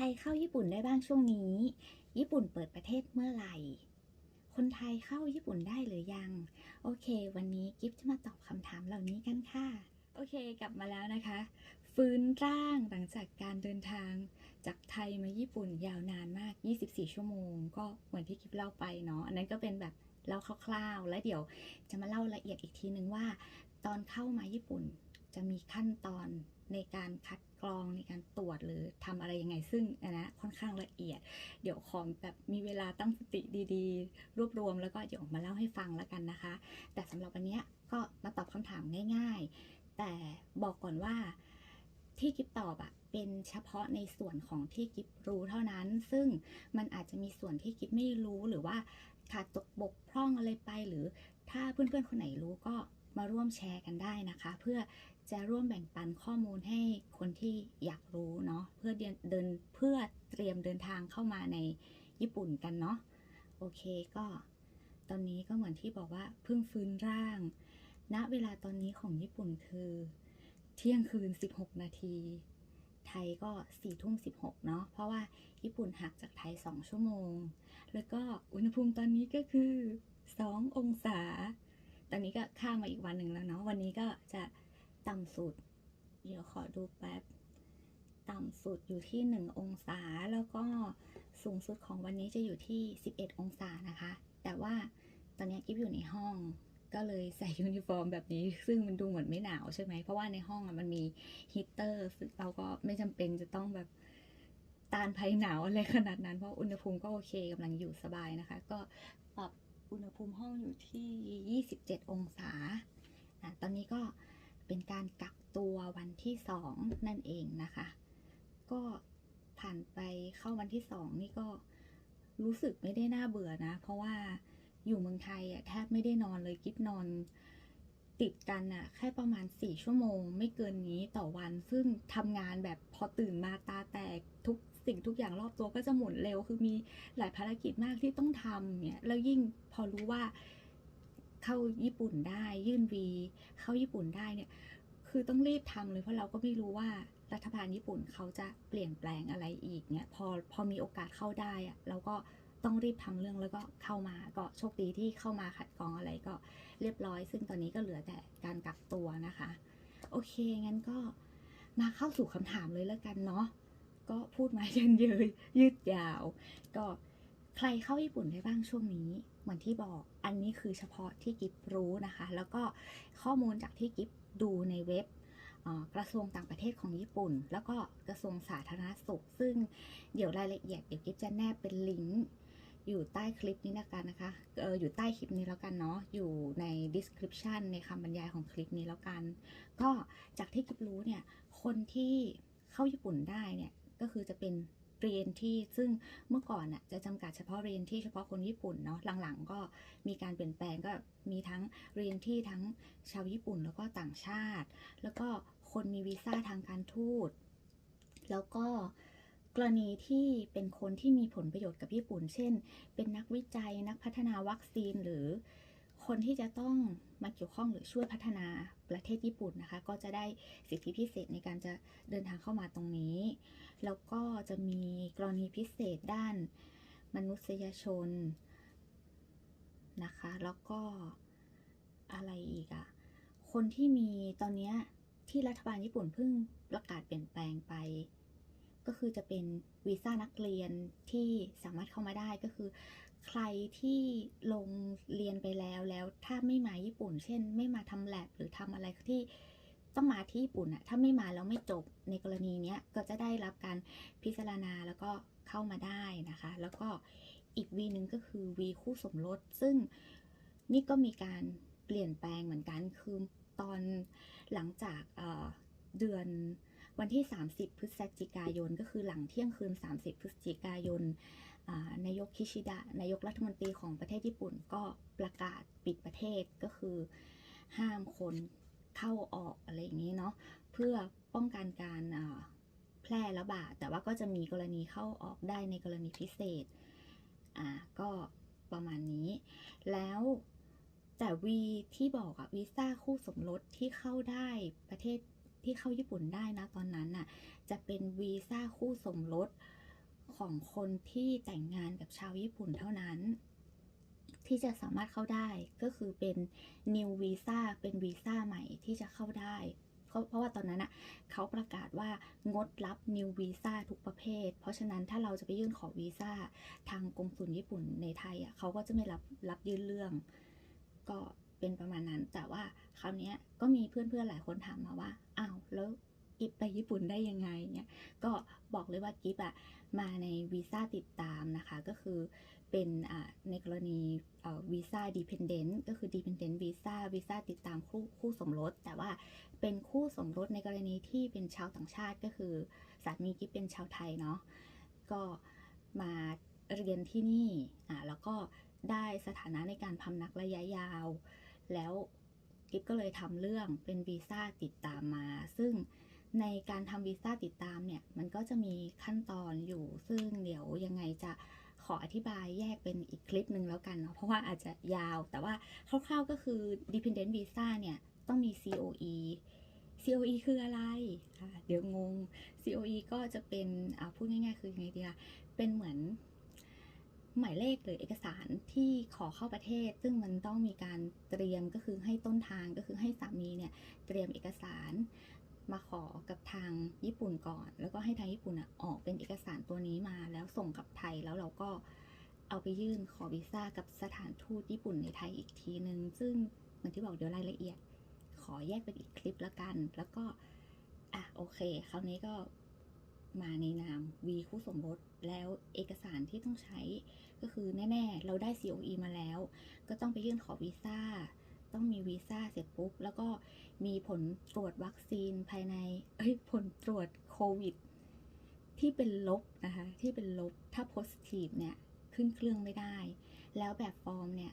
รเข้าญี่ปุ่นได้บ้างช่วงนี้ ญี่ปุ่นเปิดประเทศเมื่อไหร่ คนไทยเข้าญี่ปุ่นได้หรือยัง โอเค วันนี้กิฟจะมาตอบคำถามเหล่านี้กันค่ะ โอเค กลับมาแล้วนะคะ ฟื้นร่างหลังจากการเดินทาง จากไทยมาญี่ปุ่นยาวนานมาก 24 ชั่วโมง ก็เหมือนที่กิฟเล่าไปเนาะ อันนั้นก็เป็นแบบเล่าคร่าวๆ แล้วเดี๋ยวจะมาเล่าละเอียดอีกทีนึงว่า ตอนเข้ามาญี่ปุ่นจะมีขั้นตอนในการคัด กรองในการตรวจหรือทำอะไรยังไงซึ่งอันนะค่อนข้างละเอียด เดี๋ยวขอแบบมีเวลาตั้งสติดีๆ รวบรวมแล้วก็เดี๋ยวมาเล่าให้ฟังแล้วกันนะคะ แต่สำหรับวันนี้ก็มาตอบคำถามง่าย ๆ แต่บอกก่อนว่าที่กิฟตอบอะเป็นเฉพาะในส่วนของที่กิฟรู้เท่านั้น ซึ่งมันอาจจะมีส่วนที่กิฟไม่รู้หรือว่าขาดตกบกพร่องอะไรไปหรือถ้าเพื่อนๆคนไหนรู้ก็ มาร่วมแชร์กันได้นะคะ เพื่อจะร่วมแบ่งปันข้อมูลให้คนที่อยากรู้เนาะเพื่อเดินเพื่อเตรียมเดินทางเข้ามาในญี่ปุ่นกันเนาะโอเคก็ตอนนี้ก็เหมือนที่บอกว่าเพิ่งฟื้นร่างณเวลาตอนนี้ของญี่ปุ่นคือ เที่ยงคืน 16 นาที ไทยก็4ทุ่ม16 เนาะเพราะว่าญี่ปุ่นหักจากไทย 2 ชั่วโมง แล้วก็อุณหภูมิตอนนี้ก็คือ 2 องศา ตอนนี้ก็ข้ามมาอีกวันหนึ่งแล้วเนาะ วันนี้ก็จะต่ำสุด เดี๋ยวขอดูแป๊บ ต่ำสุดอยู่ที่ 1 องศา แล้วก็สูงสุดของวันนี้จะอยู่ที่ 11 องศานะคะ แต่ว่าตอนนี้กิฟอยู่ในห้อง ก็เลยใส่ยูนิฟอร์มแบบนี้ ซึ่งมันดูเหมือนไม่หนาวใช่ไหม เพราะว่าในห้องอะมันมีฮีตเตอร์ เราก็ไม่จำเป็นจะต้องแบบต้านภัยหนาวอะไรขนาดนั้น เพราะอุณหภูมิก็โอเคกำลังอยู่สบายนะคะ ก็ปรับ อุณหภูมิห้องอยู่ที่ 27 องศาอะตอนนี้ก็เป็นการกักตัววันที่ 2 นั่นเองนะคะ ก็ผ่านไปเข้าวันที่สองนี่ก็รู้สึกไม่ได้น่าเบื่อนะ เพราะว่าอยู่เมืองไทยอะแทบไม่ได้นอนเลยกิฟนอนติดกันอะแค่ประมาณสี่ชั่วโมง ไม่เกินนี้ต่อวัน ซึ่งทำงานแบบพอตื่นมาตาแตกทุก สิ่งทุกอย่างรอบตัวก็จะหมุนเร็ว คือมีหลายภารกิจมากที่ต้องทำเนี่ยแล้วยิ่งพอรู้ว่าเข้าญี่ปุ่นได้ยื่นวีเข้าญี่ปุ่นได้เนี่ยคือต้องรีบทำเลยเพราะเราก็ไม่รู้ว่ารัฐบาลญี่ปุ่นเขาจะเปลี่ยนแปลงอะไรอีกเนี่ยพอพอมีโอกาสเข้าได้อะเราก็ต้องรีบทำเรื่องแล้วก็เข้ามาก็โชคดีที่เข้ามาขัดกรองอะไรก็เรียบร้อย ซึ่งตอนนี้ก็เหลือแต่การกักตัวนะคะ โอเคงั้นก็มาเข้าสู่คำถามเลยแล้วกันเนาะ ก็พูดมาเยินเยยยืดยาว ก็ใครเข้าญี่ปุ่นได้บ้างช่วงนี้เหมือนที่บอกอันนี้คือเฉพาะที่กิฟรู้นะคะ แล้วก็ข้อมูลจากที่กิฟดูในเว็บกระทรวงต่างประเทศของญี่ปุ่น แล้วก็กระทรวงสาธารณสุข ซึ่งเดี๋ยวรายละเอียดเดี๋ยวกิฟจะแนบเป็นลิงก์อยู่ใต้คลิปนี้แล้วกันนะคะเอออยู่ใต้คลิปนี้แล้วกันเนาะ อยู่ใน description ในคำบรรยายของคลิปนี้แล้วกัน ก็จากที่กิฟรู้เนี่ย คนที่เข้าญี่ปุ่นได้เนี่ย ก็คือจะเป็นเรียนที่ซึ่งเมื่อก่อนน่ะจะจำกัดเฉพาะเรียนที่เฉพาะคนญี่ปุ่นเนาะหลังๆ ก็มีการเปลี่ยนแปลงก็มีทั้งเรียนที่ทั้งชาวญี่ปุ่นแล้วก็ต่างชาติ แล้วก็คนมีวีซ่าทางการทูต แล้วก็กรณีที่เป็นคนที่มีผลประโยชน์กับญี่ปุ่น เช่น เป็นนักวิจัยนักพัฒนาวัคซีนหรือ คนที่จะต้องมาเกี่ยวข้องหรือช่วยพัฒนาประเทศญี่ปุ่นนะคะ ก็จะได้สิทธิพิเศษในการจะเดินทางเข้ามาตรงนี้ แล้วก็จะมีกรณีพิเศษด้านมนุษยชนนะคะ แล้วก็อะไรอีกอะคนที่มีตอนนี้ที่รัฐบาลญี่ปุ่นเพิ่งประกาศเปลี่ยนแปลงไป ก็คือจะเป็นวีซ่านักเรียนที่สามารถเข้ามาได้ก็คือ ใครที่ลงเรียนไปแล้วแล้วถ้าไม่มาญี่ปุ่น เช่น ไม่มาทำแลบหรือทำอะไรที่ต้องมาที่ญี่ปุ่นอะถ้าไม่มาแล้วไม่จบในกรณีเนี้ยก็จะได้รับการพิจารณาแล้วก็เข้ามาได้นะคะ แล้วก็อีกวีหนึ่งก็คือวีคู่สมรส ซึ่งนี่ก็มีการเปลี่ยนแปลงเหมือนกันคือตอนหลังจากเเดือน วันที่ 30 พฤศจิกายน ก็คือหลังเที่ยงคืน 30 พฤศจิกายนนายกคิชิดะนายกรัฐมนตรีของประเทศญี่ปุ่นก็ประกาศปิดประเทศก็คือห้ามคนเข้าออกอะไรอย่างนี้เนาะเพื่อป้องกันการแพร่ระบาดแต่ว่าก็จะมีกรณีเข้าออกได้ในกรณีพิเศษอ่าก็ประมาณนี้ แล้วแต่วีที่บอกอะวีซ่าคู่สมรสที่เข้าได้ประเทศ ที่เข้าญี่ปุ่นได้นะตอนนั้นน่ะจะเป็นวีซ่าคู่สมรสของคนที่แต่งงานกับชาวญี่ปุ่นเท่านั้น ที่จะสามารถเข้าได้ก็คือเป็น new visa เป็นวีซ่าใหม่ที่จะเข้าได้ เพราะเพราะว่าตอนนั้นอะเขาประกาศว่างดรับ new visa ทุกประเภท เพราะฉะนั้นถ้าเราจะไปยื่นขอวีซ่าทางกงสุลญี่ปุ่นในไทยอะเขาก็จะไม่รับรับยื่นเรื่อง ก็เป็นประมาณนั้น แต่ว่าคราวนี้ก็มีเพื่อนๆหลายคนถามมาว่าอ้าว แล้วกิฟไปญี่ปุ่นได้ยังไงเนี่ยก็บอกเลยว่ากิฟอะมาในวีซ่าติดตามนะคะ ก็คือเป็นอ่าในกรณีวีซ่าดีพ e เดนต์ก็คือดีพ e เดนต์วีซ่าวีซ่าติดตามคู่คู่สมรส แต่ว่าเป็นคู่สมรสในกรณีที่เป็นชาวต่างชาติก็คือสามีกิฟเป็นชาวไทยเนาะก็มาเรียนที่นี่อ่าแล้วก็ได้สถานะในการพำนักระยะยาว แล้ว กิฟก็เลยทำเรื่องเป็นวีซ่าติดตามมา ซึ่งในการทำวีซ่าติดตามเนี่ย มันก็จะมีขั้นตอนอยู่ ซึ่งเดี๋ยวยังไงจะขออธิบายแยกเป็นอีกคลิปหนึ่งแล้วกันเนาะ เพราะว่าอาจจะยาว แต่ว่าคร่าวๆก็คือ dependent visa เนี่ย ต้องมี COE COE คืออะไร เดี๋ยวงง COE ก็จะเป็นอ่าพูดง่ายๆ คือยังไงดีล่ะ เป็นเหมือน หมายเลขหรือเอกสารที่ขอเข้าประเทศ ซึ่งมันต้องมีการเตรียมก็คือให้ต้นทางก็คือให้สามีเนี่ยเตรียมเอกสารมาขอกับทางญี่ปุ่นก่อน แล้วก็ให้ทางญี่ปุ่นอะออกเป็นเอกสารตัวนี้มา แล้วส่งกับไทยแล้วเราก็เอาไปยื่นขอวีซ่ากับสถานทูตญี่ปุ่นในไทยอีกทีนึง ซึ่งเหมือนที่บอกเดี๋ยวรายละเอียด ขอแยกเป็นอีกคลิปละกัน แล้วก็อะโอเค คราวนี้ก็มาในนามวีคู่สมรส แล้วเอกสารที่ต้องใช้ก็คือแน่ ๆ เราได้ COE มาแล้ว ก็ต้องไปยื่นขอวีซ่า ต้องมีวีซ่าเสร็จปุ๊บ แล้วก็มีผลตรวจวัคซีนภายใน เอ้ย ผลตรวจโควิด ที่เป็นลบนะคะ ที่เป็นลบ ถ้า positive เนี่ย ขึ้นเครื่องไม่ได้ แล้วแบบฟอร์มเนี่ย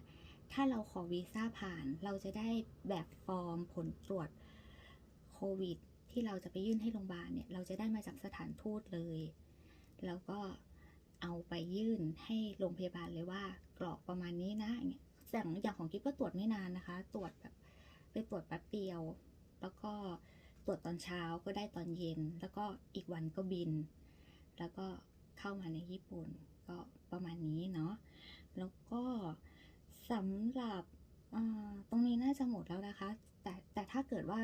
ถ้าเราขอวีซ่าผ่าน เราจะได้แบบฟอร์มผลตรวจโควิดที่เราจะไปยื่นให้โรงพยาบาลเนี่ย เราจะได้มาจากสถานทูตเลย แล้วก็เอาไปยื่นให้โรงพยาบาลเลยว่ากรอกประมาณนี้นะอย่างเงี้ยอย่างอย่างของกิ๊บก็ตรวจไม่นานนะคะ ตรวจแบบไปตรวจแป๊บเดียว แล้วก็ตรวจตอนเช้าก็ได้ตอนเย็น แล้วก็อีกวันก็บิน แล้วก็เข้ามาในญี่ปุ่นก็ประมาณนี้เนาะแล้วก็สำหรับตรงนี้น่าจะหมดแล้วนะคะ แต่แต่ถ้าเกิดว่า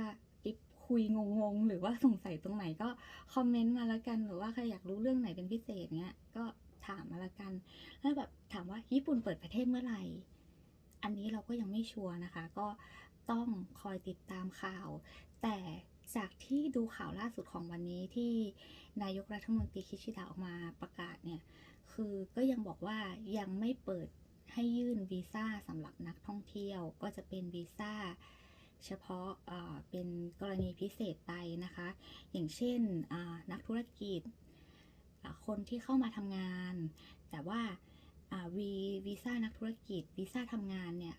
คุยงงๆ หรือว่าสงสัยตรงไหนก็คอมเมนต์มาล้วกัน หรือว่าใครอยากรู้เรื่องไหนเป็นพิเศษเนี้ยก็ถามมาละกัน แล้วแบบถามว่าญี่ปุ่นเปิดประเทศเมื่อไหร่ อันนี้เราก็ยังไม่ชัวร์นะคะ ก็ต้องคอยติดตามข่าว แต่จากที่ดูข่าวล่าสุดของวันนี้ที่นายกรัฐมนตรีคิชิดะออกมาประกาศเนี่ย คือก็ยังบอกว่ายังไม่เปิดให้ยื่นวีซ่าสำหรับนักท่องเที่ยว ก็จะเป็นวีซ่า เฉพาะเอ่อเป็นกรณีพิเศษไปนะคะ อย่างเช่นนักธุรกิจ คนที่เข้ามาทำงาน แต่ว่าวีวีซ่านักธุรกิจวีซ่าทำงานเนี่ย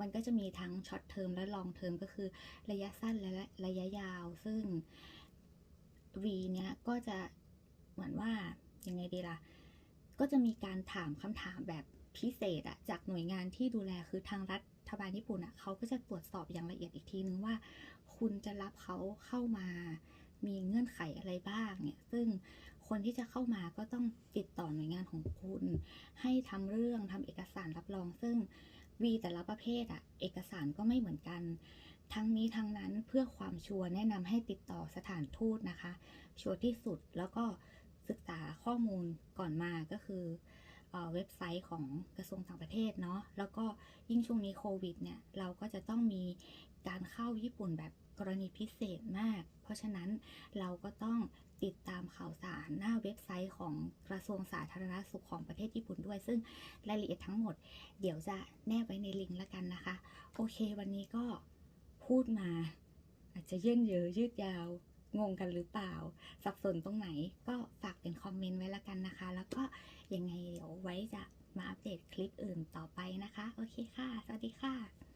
มันก็จะมีทั้งช็อตเทอมและลองเทอมก็คือระยะสั้นและระยะยาว ซึ่ง V เนี้ยก็จะเหมือนว่ายังไงดีล่ะ ก็จะมีการถามคำถามแบบพิเศษอะจากหน่วยงานที่ดูแลคือทางรัฐ บาลญี่ปุ่นอะเขาก็จะตรวจสอบอย่างละเอียดอีกทีนึงว่า คุณจะรับเขาเข้ามามีเงื่อนไขอะไรบ้างเนี่ย ซึ่งคนที่จะเข้ามาก็ต้องติดต่อหน่วยงานของคุณ ให้ทำเรื่องทำเอกสารรับรอง ซึ่งวีแต่ละประเภทอะเอกสารก็ไม่เหมือนกัน ทั้งนี้ทั้งนั้นเพื่อความชัวร์แนะนำให้ติดต่อสถานทูตนะคะ ชัวร์ที่สุดแล้วก็ศึกษาข้อมูลก่อนมาก็คือ เว็บไซต์ของกระทรวงต่างประเทศเนาะแล้วก็ยิ่งช่วงนี้โควิดเนี่ยเราก็จะต้องมีการเข้าญี่ปุ่นแบบกรณีพิเศษมาก เพราะฉะนั้นเราก็ต้องติดตามข่าวสารหน้าเว็บไซต์ของกระทรวงสาธารณสุขของประเทศญี่ปุ่นด้วย ซึ่งรายละเอียดทั้งหมด เดี๋ยวจะแนบไว้ในลิงก์แล้วกันนะคะ โอเค วันนี้ก็พูดมา อาจจะเยื่นเยอะยืดยาว งงกันหรือเปล่า สับสนตรงไหนก็ฝากเป็นคอมเมนต์ไว้ละกันนะคะ แล้วก็ยังไงเดี๋ยวไว้จะมาอัปเดตคลิปอื่นต่อไปนะคะ โอเคค่ะ สวัสดีค่ะ